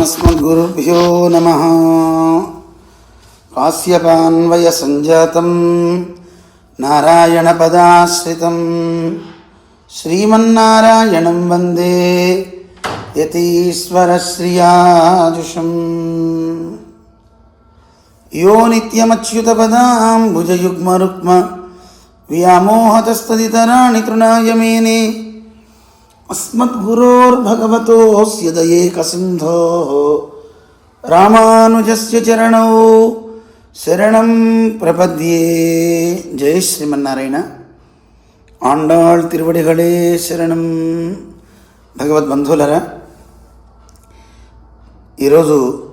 ఓమస్మద్గురుభ్యో నమ కాశ్యపాన్వయసంజాతం నారాయణపదాశ్రితం శ్రీమన్నారాయణం వందే యతీశ్వరశ్రియాజుషం యో నిత్యమచ్యుతపదాంబుజయుగ్మరుక్మ వ్యామోహతస్తదితరాణి తృణాయ మేనే అస్మద్గురోర్భగవతోస్య దయేకసింధో రామానుజస్య చరణో శరణం ప్రపద్యే జయ శ్రీమన్నారాయణ ఆండాళ్ తిరువడిగళే శరణం భగవద్బంధువులరా ఈరోజు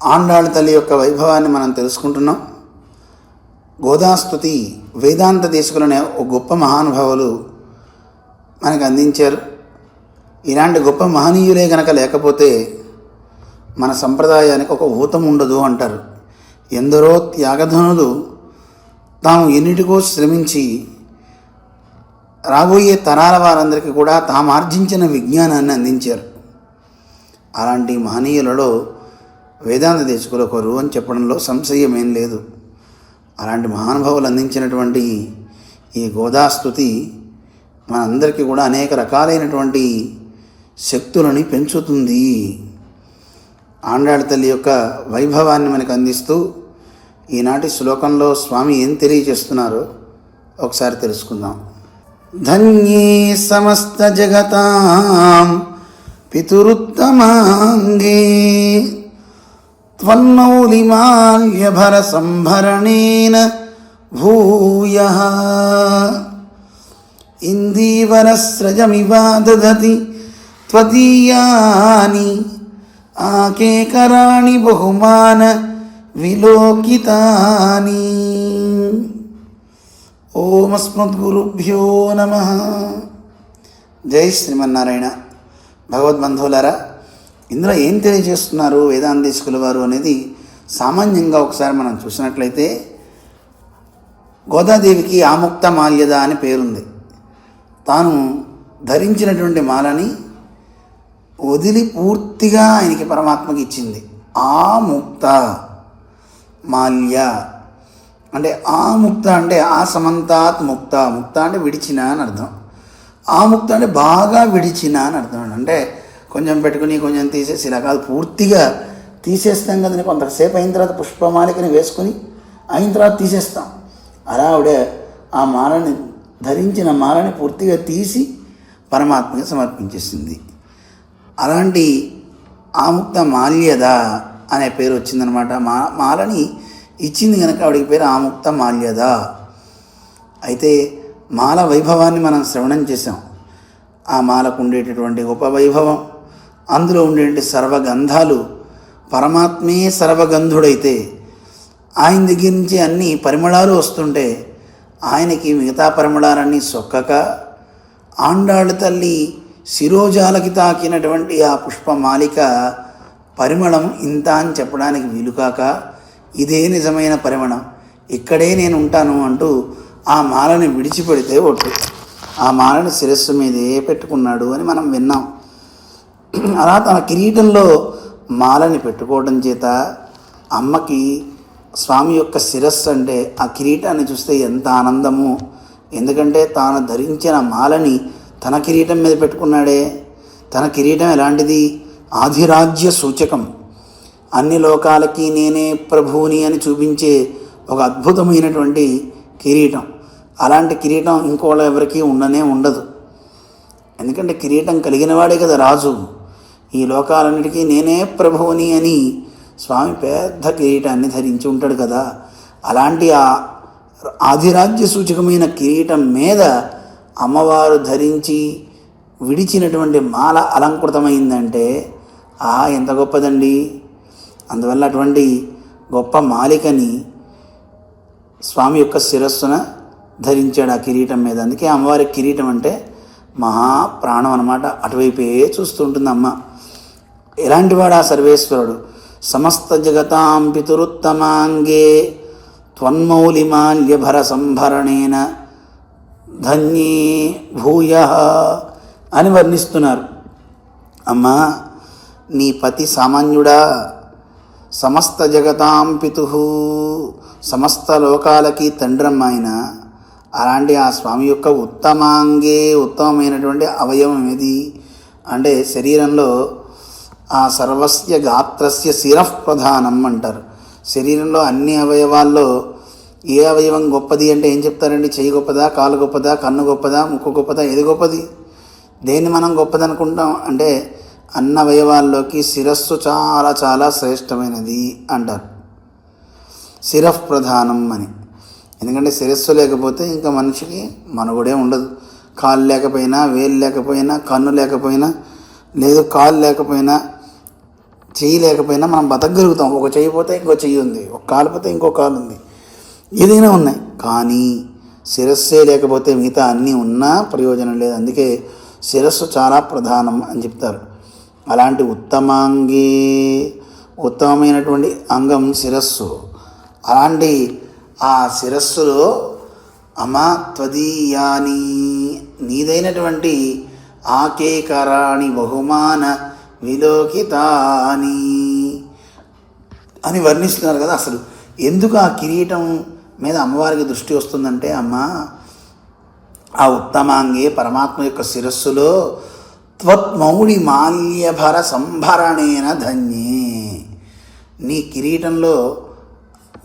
ఆండాళ్ తల్లి యొక్క వైభవాన్ని మనం తెలుసుకుంటున్నాం. గోదాస్తుతి వేదాంత దేశకులనే ఒక గొప్ప మహానుభావులు మనకు అందించారు. ఇలాంటి గొప్ప మహనీయులే గనక లేకపోతే మన సంప్రదాయానికి ఒక ఊతం ఉండదు అంటారు. ఎందరో త్యాగధనులు తాము ఎన్నిటికో శ్రమించి రాబోయే తరాల వారందరికీ కూడా తాము ఆర్జించిన విజ్ఞానాన్ని అందించారు. అలాంటి మహనీయులలో వేదాంత దేశకులు ఒకరు అని చెప్పడంలో సంశయం ఏం లేదు. అలాంటి మహానుభావులు అందించినటువంటి ఈ గోదాస్తుతి మనందరికీ కూడా అనేక రకాలైనటువంటి శక్తులని పెంచుతుంది. ఆండాళ్ళ తల్లి యొక్క వైభవాన్ని మనకు అందిస్తూ ఈనాటి శ్లోకంలో స్వామి ఏం తెలియజేస్తున్నారో ఒకసారి తెలుసుకుందాం. ధన్యే సమస్త జగతాం పితురుత్తమాంగే త్వన్నౌలిమాల్యభర సంభరణేన భూయ. ఇందీవరస్రజమివా దదతి త్వదీయాని ఆకేకరాణి బహుమాన విలోకితాని ఓమస్మద్గురుభ్యో నమ జై శ్రీమన్నారాయణ భగవద్బంధువులారా ఇందులో ఏం తెలియజేస్తున్నారు వేదాంతేశకుల వారు అనేది సామాన్యంగా ఒకసారి మనం చూసినట్లయితే గోదాదేవికి ఆముక్త మాల్యద అని పేరుంది. తాను ధరించినటువంటి మాలని వదిలి పూర్తిగా ఆయనకి పరమాత్మకి ఇచ్చింది. ఆ ముక్త మాల్య. అంటే ఆ ముక్త అంటే ఆ సమంతాత్ ముక్త. ముక్త అంటే విడిచిన అని అర్థం. ఆ ముక్త అంటే బాగా విడిచిన అని అర్థం అంటే కొంచెం పెట్టుకుని కొంచెం తీసేసి ఇలా కాదు పూర్తిగా తీసేస్తాం కదండి కొంతసేపు అయిన తర్వాత పుష్పమాలికని వేసుకుని అయిన తర్వాత తీసేస్తాం. అలా ఆవిడ ఆ మాలని ధరించిన మాలని పూర్తిగా తీసి పరమాత్మకి సమర్పించేసింది. అలాంటి ఆముక్త మాల్యద అనే పేరు వచ్చిందనమాట. మా మాలని ఇచ్చింది కనుక ఆవిడికి పేరు ఆముక్త మాల్యద. అయితే మాల వైభవాన్ని మనం శ్రవణం చేసాం ఆ మాలకు ఉండేటటువంటి గొప్ప వైభవం అందులో ఉండేటువంటి సర్వగంధాలు పరమాత్మే సర్వగంధుడైతే ఆయన దగ్గర నుంచి అన్ని పరిమళాలు వస్తుంటే ఆయనకి మిగతా పరిమళాలన్నీ సొక్కక ఆండాళ్ళ తల్లి శిరోజాలకి తాకినటువంటి ఆ పుష్పమాలిక పరిమళం ఇంత అని చెప్పడానికి వీలుకాక ఇదే నిజమైన పరిమళం. ఇక్కడే నేను ఉంటాను అంటూ ఆ మాలని విడిచిపెడితే ఒట్టు. ఆ మాలని శిరస్సు మీదే పెట్టుకున్నాడు అని మనం విన్నాం. అలా తన కిరీటంలో మాలని పెట్టుకోవడం చేత అమ్మకి స్వామి యొక్క శిరస్సు అంటే ఆ కిరీటాన్ని చూస్తే ఎంత ఆనందము. ఎందుకంటే తాను ధరించిన మాలని తన కిరీటం మీద పెట్టుకున్నాడే. తన కిరీటం ఎలాంటిది? ఆధిరాజ్య సూచకం. అన్ని లోకాలకి నేనే ప్రభువుని అని చూపించే ఒక అద్భుతమైనటువంటి కిరీటం. అలాంటి కిరీటం ఇంకోళ్ళ ఎవరికీ ఉండనే ఉండదు. ఎందుకంటే కిరీటం కలిగిన వాడే కదా రాజు. ఈ లోకాలన్నిటికీ నేనే ప్రభువుని అని స్వామి పెద్ద కిరీటాన్ని ధరించి ఉంటాడు కదా. అలాంటి ఆ ఆధిరాజ్య సూచకమైన కిరీటం మీద అమ్మవారు ధరించి విడిచినటువంటి మాల అలంకృతమైందంటే ఆ ఎంత గొప్పదండి. అందువల్ల అటువంటి గొప్ప మాలికని స్వామి యొక్క శిరస్సున ధరించాడు ఆ కిరీటం మీద. అందుకే అమ్మవారి కిరీటం అంటే మహా ప్రాణం అనమాట అటువైపే చూస్తుంటుంది అమ్మ ఎలాంటి వాడు ఆ సర్వేశ్వరుడు? సమస్త జగతాం పితురుత్తమాంగే త్వన్మౌలిమాల్యభర సంభరణేన ధన్యే భూయ అని వర్ణిస్తున్నారు. అమ్మా నీ పతి సామాన్యుడా సమస్త జగతాం పితు సమస్త లోకాలకి తండ్రమ్మాయన అలాంటి ఆ స్వామి యొక్క ఉత్తమాంగే ఉత్తమమైనటువంటి అవయవం ఏది? అంటే శరీరంలో ఆ సర్వస్య గాత్రస్య శిరః ప్రధానం అంటారు. శరీరంలో అన్ని అవయవాల్లో ఏ అవయవం గొప్పది అంటే ఏం చెప్తారండి? చెయ్యి గొప్పదా? కాలు గొప్పదా? కన్ను గొప్పదా? ముక్కు గొప్పదా? ఏది గొప్పది? దేన్ని మనం గొప్పది అనుకుంటాం అంటే అన్న అవయవాల్లోకి శిరస్సు చాలా చాలా శ్రేష్టమైనది అంటారు. శిరఫ్ ప్రధానం అని. ఎందుకంటే శిరస్సు లేకపోతే ఇంకా మనిషికి మనుగడే ఉండదు. కాలు లేకపోయినా వేలు లేకపోయినా కన్ను లేకపోయినా లేదు కాలు లేకపోయినా చెయ్యి లేకపోయినా మనం బతకగలుగుతాం. ఒక చెయ్యి పోతే ఇంకో చెయ్యి ఉంది. ఒక కాలు పోతే ఇంకో కాలు ఉంది. ఏదైనా ఉన్నాయి. కానీ శిరస్సే లేకపోతే మిగతా అన్నీ ఉన్నా ప్రయోజనం లేదు. అందుకే శిరస్సు చాలా ప్రధానం అని చెప్తారు. అలాంటి ఉత్తమాంగి ఉత్తమమైనటువంటి అంగం శిరస్సు. అలాంటి ఆ శిరస్సులో అమా త్వదీయాని నీదైనటువంటి ఆకేకరాణి బహుమాన విలోకితాని అని వర్ణిస్తున్నారు కదా అసలు. ఎందుకు ఆ కిరీటం మీద అమ్మవారికి దృష్టి వస్తుందంటే అమ్మ ఆ ఉత్తమాంగే పరమాత్మ యొక్క శిరస్సులో త్వత్మౌళి మాల్యభర సంభరణేన ధన్యే. నీ కిరీటంలో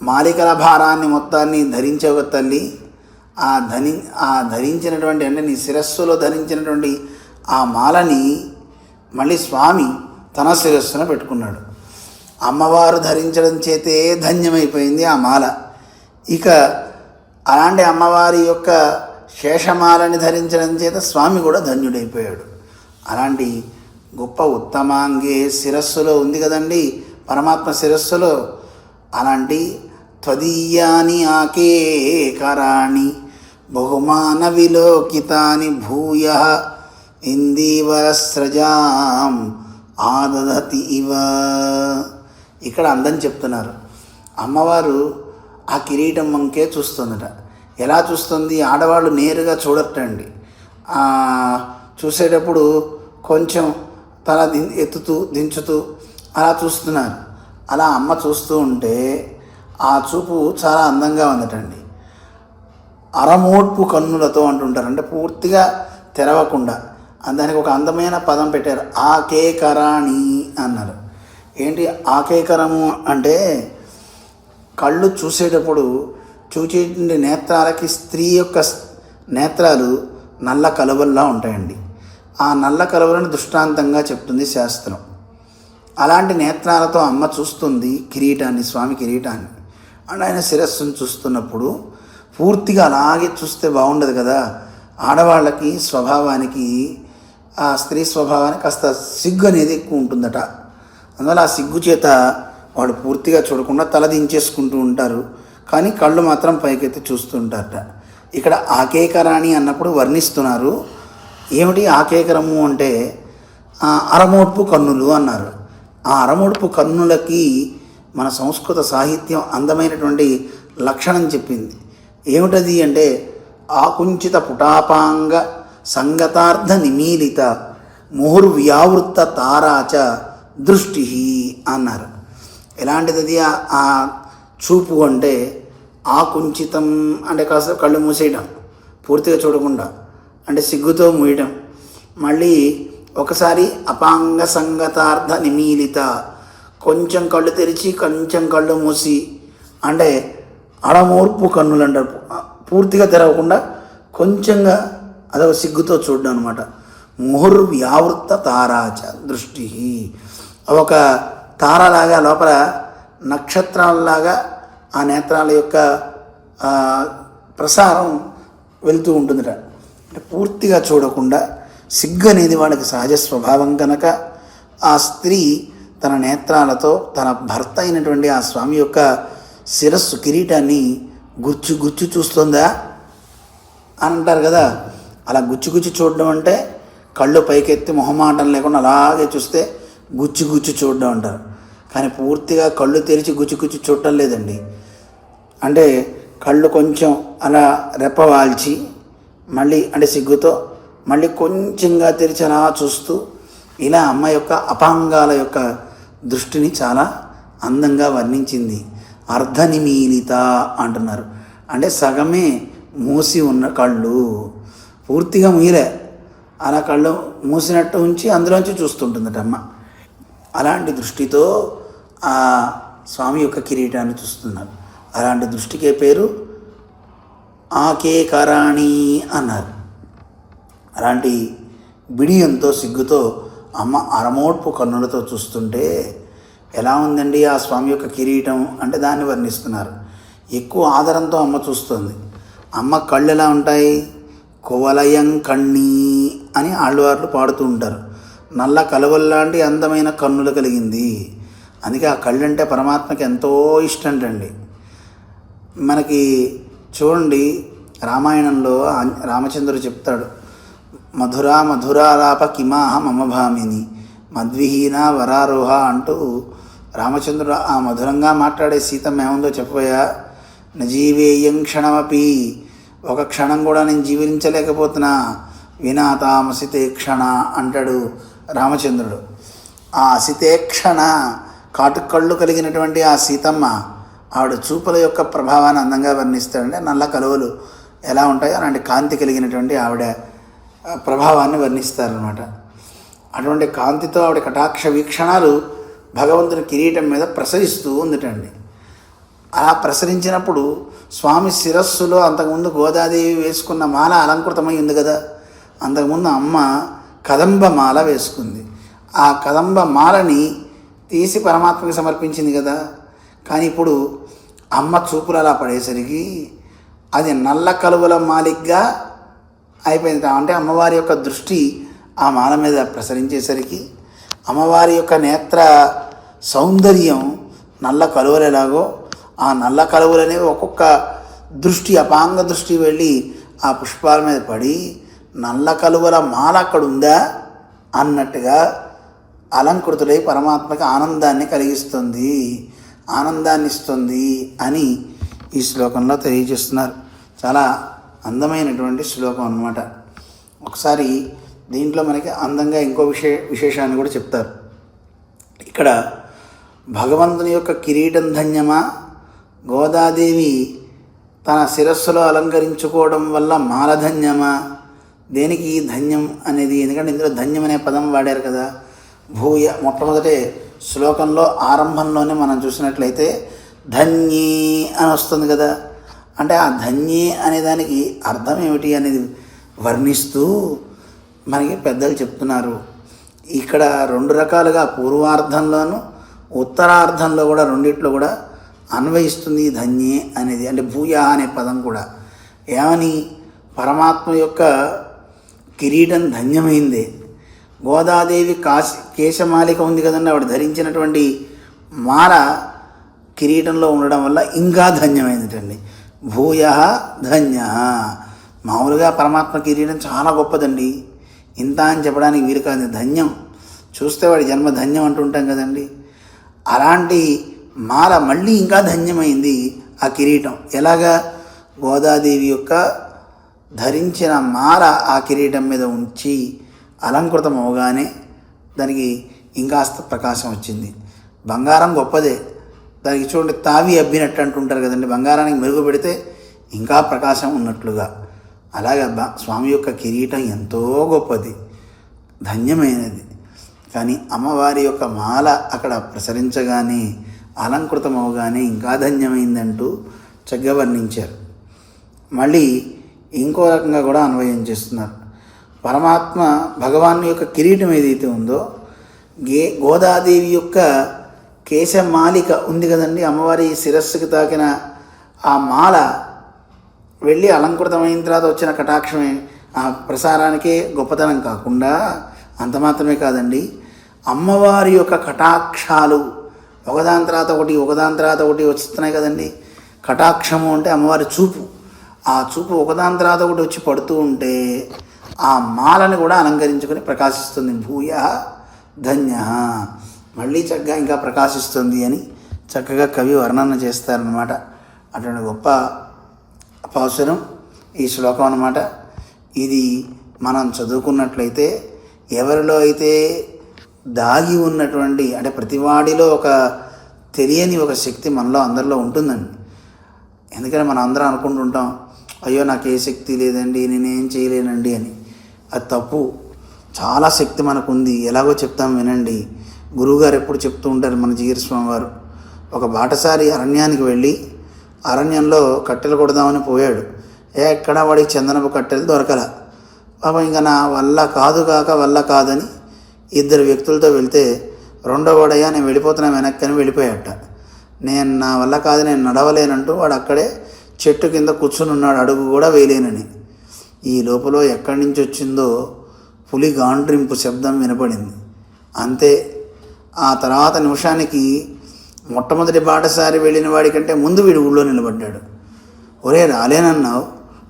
మాలికల భారాన్ని మొత్తాన్ని ధరించవ తల్లి. ఆ ధని ఆ ధరించినటువంటి అంటే నీ శిరస్సులో ధరించినటువంటి ఆ మాలని మళ్ళీ స్వామి తన శిరస్సున పెట్టుకున్నాడు. అమ్మవారు ధరించడం చేతే ధన్యమైపోయింది ఆ మాల. ఇక అలాంటి అమ్మవారి యొక్క శేషమాలని ధరించడం చేత స్వామి కూడా ధన్యుడైపోయాడు. అలాంటి గొప్ప ఉత్తమాంగే శిరస్సులో ఉంది కదండి పరమాత్మ శిరస్సులో. అలాంటి త్వదీయాని ఆకేకరాణి బహుమాన విలోకితాని భూయ. ఇందీవరస్రజాం ఆదదతి ఇవ. ఇక్కడ అందం చెప్తున్నారు. అమ్మవారు ఆ కిరీటం వంకే చూస్తుందట. ఎలా చూస్తుంది? ఆడవాళ్ళు నేరుగా చూడటండి చూసేటప్పుడు కొంచెం తల ది ఎత్తుతూ దించుతూ అలా చూస్తున్నారు. అలా అమ్మ చూస్తూ ఉంటే ఆ చూపు చాలా అందంగా ఉందటండి. అరమోడ్పు కన్నులతో అంటుంటారు. అంటే పూర్తిగా తెరవకుండా. దానికి ఒక అందమైన పదం పెట్టారు. ఆకేకరాణి అన్నారు. ఏంటి ఆకేకరము అంటే కళ్ళు చూసేటప్పుడు చూచేటువంటి నేత్రాలకి స్త్రీ యొక్క నేత్రాలు నల్ల కలువల్లా ఉంటాయండి. ఆ నల్ల కలువలను దృష్టాంతంగా చెప్తుంది శాస్త్రం. అలాంటి నేత్రాలతో అమ్మ చూస్తుంది కిరీటాన్ని స్వామి కిరీటాన్ని. అండ్ ఆయన శిరస్సును చూస్తున్నప్పుడు పూర్తిగా అలాగే చూస్తే బాగుండదు కదా. ఆడవాళ్ళకి స్వభావానికి ఆ స్త్రీ స్వభావానికి కాస్త సిగ్గు అనేది ఎక్కువ ఉంటుందట. అందువల్ల ఆ సిగ్గు చేత వాడు పూర్తిగా చూడకుండా తల దించేసుకుంటూ ఉంటారు. కానీ కళ్ళు మాత్రం పైకెత్తి చూస్తుంటారట. ఇక్కడ ఆకేకరాణి అన్నప్పుడు వర్ణిస్తున్నారు. ఏమిటి ఆకేకరము అంటే అరమోడ్పు కన్నులు అన్నారు. ఆ అరమోడ్పు కన్నులకి మన సంస్కృత సాహిత్యం అందమైనటువంటి లక్షణం చెప్పింది. ఏమిటది అంటే ఆకుంచిత పుటాపాంగ సంగతార్థ నిమీలిత ముహుర్వ్యావృత్త తారాచ దృష్టి అన్నారు. ఎలాంటిది అది ఆ- ఆ చూపు అంటే ఆకుంచితం అంటే కాస్త కళ్ళు మూసేయడం పూర్తిగా చూడకుండా అంటే సిగ్గుతో మూయడం. మళ్ళీ ఒకసారి అపాంగ సంగతార్థ నిమీలిత కొంచెం కళ్ళు తెరిచి కొంచెం కళ్ళు మూసి అంటే అడమూర్పు కన్నులు అంటారు పూర్తిగా తెరవకుండా కొంచెంగా అదొక సిగ్గుతో చూడడం అనమాట ముహుర్వ్యావృత్త తారాచ దృష్టి ఒక తారలాగా లోపల నక్షత్రాలలాగా ఆ నేత్రాల యొక్క ప్రసారం వెళ్తూ ఉంటుందిట. అంటే పూర్తిగా చూడకుండా సిగ్గు అనేది వాళ్ళకి సహజ స్వభావం కనుక ఆ స్త్రీ తన నేత్రాలతో తన భర్త అయినటువంటి ఆ స్వామి యొక్క శిరస్సు కిరీటాన్ని గుచ్చు గుచ్చు చూస్తుందా అని అంటారు కదా. అలా గుచ్చి గుచ్చి చూడడం అంటే కళ్ళు పైకెత్తి మొహమాటం లేకుండా అలాగే చూస్తే గుచ్చి గుచ్చి చూడడం అంటారు. కానీ పూర్తిగా కళ్ళు తెరిచి గుచ్చి గుచ్చి చూడటం లేదండి. అంటే కళ్ళు కొంచెం అలా రెప్పవాల్చి మళ్ళీ అంటే సిగ్గుతో మళ్ళీ కొంచెంగా తెరిచి అలా చూస్తూ ఇలా అమ్మ యొక్క అపాంగాల యొక్క దృష్టిని చాలా అందంగా వర్ణించింది. అర్ధనిమీలిత అంటున్నారు. అంటే సగమే మూసి ఉన్న కళ్ళు. పూర్తిగా ముయ్యలే. అలా కళ్ళు మూసినట్టు ఉంచి అందులోంచి చూస్తుంటుందట అమ్మ. అలాంటి దృష్టితో ఆ స్వామి యొక్క కిరీటాన్ని చూస్తున్నారు. అలాంటి దృష్టికే పేరు ఆకేకరాణి అన్నారు. అలాంటి బిడియంతో సిగ్గుతో అమ్మ అరమోడ్పు కన్నులతో చూస్తుంటే ఎలా ఉందండి ఆ స్వామి యొక్క కిరీటం అంటే దాన్ని వర్ణిస్తున్నారు. ఎక్కువ ఆదరంతో అమ్మ చూస్తుంది. అమ్మ కళ్ళు ఎలా ఉంటాయి? కువలయం కన్నీ అని ఆళ్ళవార్లు పాడుతూ ఉంటారు. నల్ల కలువల్లాంటి అందమైన కన్నులు కలిగింది. అందుకే ఆ కళ్ళు అంటే పరమాత్మకి ఎంతో ఇష్టంటండి. మనకి చూడండి రామాయణంలో రామచంద్రుడు చెప్తాడు మధురా మధురాలాప కిమాహ మమభామిని మద్విహీన వరారోహ అంటూ రామచంద్రుడు ఆ మధురంగా మాట్లాడే సీతమ్మ ఏముందో చెప్పబోయా? నజీవేయం క్షణమపి ఒక క్షణం కూడా నేను జీవించలేకపోతున్నా. వినా తామసితే క్షణ అంటాడు రామచంద్రుడు. ఆ అసితేక్షణ కాటుకళ్ళు కలిగినటువంటి ఆ సీతమ్మ ఆవిడ చూపుల యొక్క ప్రభావాన్ని అందంగా వర్ణిస్తాడంటే నల్ల కలువలు ఎలా ఉంటాయో అలాంటి కాంతి కలిగినటువంటి ఆవిడ ప్రభావాన్ని వర్ణిస్తారనమాట అటువంటి కాంతితో ఆవిడ కటాక్ష వీక్షణాలు భగవంతుని కిరీటం మీద ప్రసరిస్తూ ఉందిటండి. అలా ప్రసరించినప్పుడు స్వామి శిరస్సులో అంతకుముందు గోదాదేవి వేసుకున్న మాల అలంకృతమై ఉంది కదా. అంతకుముందు అమ్మ కదంబ మాల వేసుకుంది. ఆ కదంబ మాలని తీసి పరమాత్మకి సమర్పించింది కదా. కానీ ఇప్పుడు అమ్మ చూపులు అలా పడేసరికి అది నల్ల కలువల మాలిగ్గా అయిపోయింది. అంటే అమ్మవారి యొక్క దృష్టి ఆ మాల మీద ప్రసరించేసరికి అమ్మవారి యొక్క నేత్ర సౌందర్యం నల్ల కలువలు ఎలాగో ఆ నల్ల కలువలు అనేవి ఒక్కొక్క దృష్టి అపాంగ దృష్టి వెళ్ళి ఆ పుష్పాల మీద పడి నల్ల కలువల మాల అక్కడ ఉందా అన్నట్టుగా అలంకృతులై పరమాత్మకి ఆనందాన్ని కలిగిస్తుంది ఆనందాన్ని ఇస్తుంది అని ఈ శ్లోకంలో తెలియజేస్తున్నారు. చాలా అందమైనటువంటి శ్లోకం అన్నమాట. ఒకసారి దీంట్లో మనకి అందంగా ఇంకో విషయ విశేషాన్ని కూడా చెప్తారు. ఇక్కడ భగవంతుని యొక్క కిరీటం ధన్యమా? గోదాదేవి తన శిరస్సులో అలంకరించుకోవడం వల్ల మాలధన్యమా? దేనికి ధన్యం అనేది? ఎందుకంటే ఇందులో ధన్యం అనే పదం వాడారు కదా. భూయ మొట్టమొదటే శ్లోకంలో ఆరంభంలోనే మనం చూసినట్లయితే ధన్యీ అని వస్తుంది కదా. అంటే ఆ ధన్యీ అనే దానికి అర్థం ఏమిటి అనేది వర్ణిస్తూ మనకి పెద్దలు చెప్తున్నారు. ఇక్కడ రెండు రకాలుగా పూర్వార్థంలోను ఉత్తరార్థంలో కూడా రెండిట్లో కూడా అన్వయిస్తుంది ధన్యే అనేది అంటే భూయా అనే పదం కూడా. ఏమని? పరమాత్మ యొక్క కిరీటం ధన్యమైంది. గోదాదేవి కాశ కేశమాలిక ఉంది కదండి ఆవిడ ధరించినటువంటి మాల కిరీటంలో ఉండడం వల్ల ఇంకా ధన్యమైందిటండి. భూయ ధన్య. మామూలుగా పరమాత్మ కిరీటం చాలా గొప్పదండి. ఇంత అని చెప్పడానికి వీలు కాదు. ధన్యం. చూస్తే వాడి జన్మ ధన్యం అంటుంటాం కదండి. అలాంటి మాల మళ్ళీ ఇంకా ధన్యమైంది ఆ కిరీటం. ఎలాగా? గోదాదేవి యొక్క ధరించిన మాల ఆ కిరీటం మీద ఉంచి అలంకృతం అవగానే దానికి ఇంకాస్త ప్రకాశం వచ్చింది. బంగారం గొప్పదే. దానికి చూడండి తావి అబ్బినట్టు అంటుంటారు కదండి బంగారానికి మెరుగు పెడితే ఇంకా ప్రకాశం ఉన్నట్లుగా. అలాగే స్వామి యొక్క కిరీటం ఎంతో గొప్పది ధన్యమైనది. కానీ అమ్మవారి యొక్క మాల అక్కడ ప్రసరించగానే అలంకృతమవగానే ఇంకా ధన్యమైందంటూ చక్కగా వర్ణించారు. మళ్ళీ ఇంకో రకంగా కూడా అన్వయం చేస్తున్నారు. పరమాత్మ భగవాన్ యొక్క కిరీటం ఏదైతే ఉందో గే గోదాదేవి యొక్క కేశమాలిక ఉంది కదండి అమ్మవారి శిరస్సుకు తాకిన ఆ మాల వెళ్ళి అలంకృతమైన తర్వాత వచ్చిన కటాక్షమే. ఆ ప్రసారానికే గొప్పతనం కాకుండా అంత మాత్రమే కాదండి అమ్మవారి యొక్క కటాక్షాలు ఒకదాని తర్వాత ఒకటి ఒకదాని తర్వాత ఒకటి వస్తున్నాయి కదండి. కటాక్షము అంటే అమ్మవారి చూపు. ఆ చూపు ఒకదాని తర్వాత ఒకటి వచ్చి పడుతూ ఉంటే ఆ మాలని కూడా అలంకరించుకొని ప్రకాశిస్తుంది. భూయ ధన్య. మళ్ళీ చక్కగా ఇంకా ప్రకాశిస్తుంది అని చక్కగా కవి వర్ణన చేస్తారనమాట అటువంటి గొప్ప పాసురం ఈ శ్లోకం అన్నమాట. ఇది మనం చదువుకున్నట్లయితే ఎవరిలో అయితే దాగి ఉన్నటువంటి అంటే ప్రతివాడిలో ఒక తెలియని ఒక శక్తి మనలో అందరిలో ఉంటుందండి. ఎందుకంటే మనం అందరం అనుకుంటుంటాం అయ్యో నాకు ఏ శక్తి లేదండి నేనేం చేయలేనండి అని. అది తప్పు. చాలా శక్తి మనకు ఉంది ఎలాగో చెప్తాం వినండి. గురువుగారు ఎప్పుడు చెప్తూ ఉంటారు మన జీరస్వామి వారు ఒక బాటసారి అరణ్యానికి వెళ్ళి అరణ్యంలో కట్టెలు కొడదామని పోయాడు. ఎక్కడ వాడికి చందనపు కట్టెలు దొరకల. పాపం ఇంకా నా వల్ల కాదు కాక వల్ల కాదని ఇద్దరు వ్యక్తులతో వెళ్తే రెండో వాడయ్యా నేను వెళ్ళిపోతున్నా వెనక్కి అని వెళ్ళిపోయాట నేను నా వల్ల కాదు నేను నడవలేనంటూ వాడు అక్కడే చెట్టు కింద కూర్చుని ఉన్నాడు అడుగు కూడా వేయలేనని. ఈ లోపల ఎక్కడి నుంచి వచ్చిందో పులి గాండ్రింపు శబ్దం వినపడింది. అంతే. ఆ తర్వాత నిమిషానికి మొట్టమొదటి బాటసారి వెళ్ళిన వాడికంటే ముందు వీడు ఊళ్ళో నిలబడ్డాడు. ఒరే రాలేనన్నావు.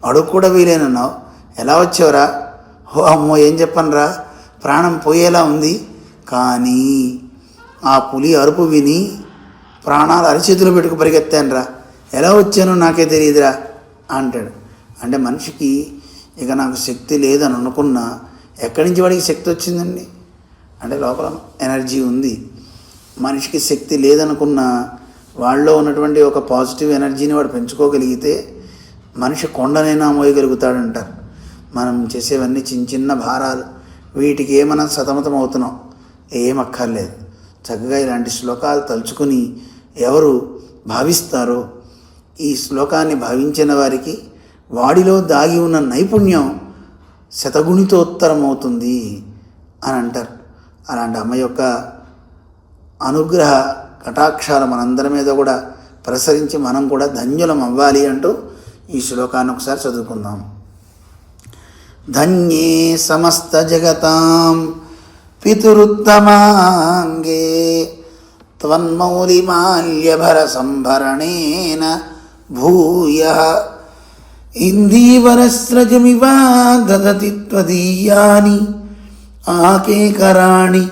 అడుగు కూడా వీలేనన్నావు ఎలా వచ్చావురా? ఓ అమ్మో ఏం చెప్పనురా? ప్రాణం పోయేలా ఉంది. కానీ ఆ పులి అరుపు విని ప్రాణాలు అరిచేతులు పెట్టుకు పరిగెత్తానురా. ఎలా వచ్చానో నాకే తెలియదురా అంటాడు. అంటే మనిషికి ఇక నాకు శక్తి లేదని అనుకున్నా ఎక్కడి నుంచి వాడికి శక్తి వచ్చిందండి? అంటే లోపల ఎనర్జీ ఉంది. మనిషికి శక్తి లేదనుకున్న వాళ్ళలో ఉన్నటువంటి ఒక పాజిటివ్ ఎనర్జీని వాడు పెంచుకోగలిగితే మనిషి కొండనైనా మోయగలుగుతాడంటారు మనం చేసేవన్నీ చిన్న చిన్న భారాలు. వీటికి ఏ మనం సతమతం అవుతున్నాం ఏం అక్కర్లేదు చక్కగా ఇలాంటి శ్లోకాలు తలుచుకుని ఎవరు భావిస్తారో ఈ శ్లోకాన్ని భావించిన వారికి వాడిలో దాగి ఉన్న నైపుణ్యం శతగుణితోత్తరం అవుతుంది అని అంటారు. అలాంటి అమ్మ యొక్క అనుగ్రహ కటాక్షాలు మనందరి మీద కూడా ప్రసరించి మనం కూడా ధన్యులం అవ్వాలి అంటూ ఈ శ్లోకాన్ని ఒకసారి చదువుకుందాం. ధన్యే సమస్త జగతాం పితురుత్తమాంగే త్వన్మౌలిమాల్యభర సంభరణేన భూయ ఇందీవరస్రజమివా దదతి త్వదీయాని ఆకేకరాణి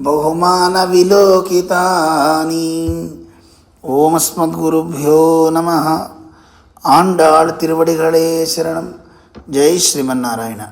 బహుమాన విలోకితాని ఓమస్మద్గురుభ్యో నమ ఆండాళ్ తిరువడిகளே శరణం జై శ్రీమన్నారాయణ.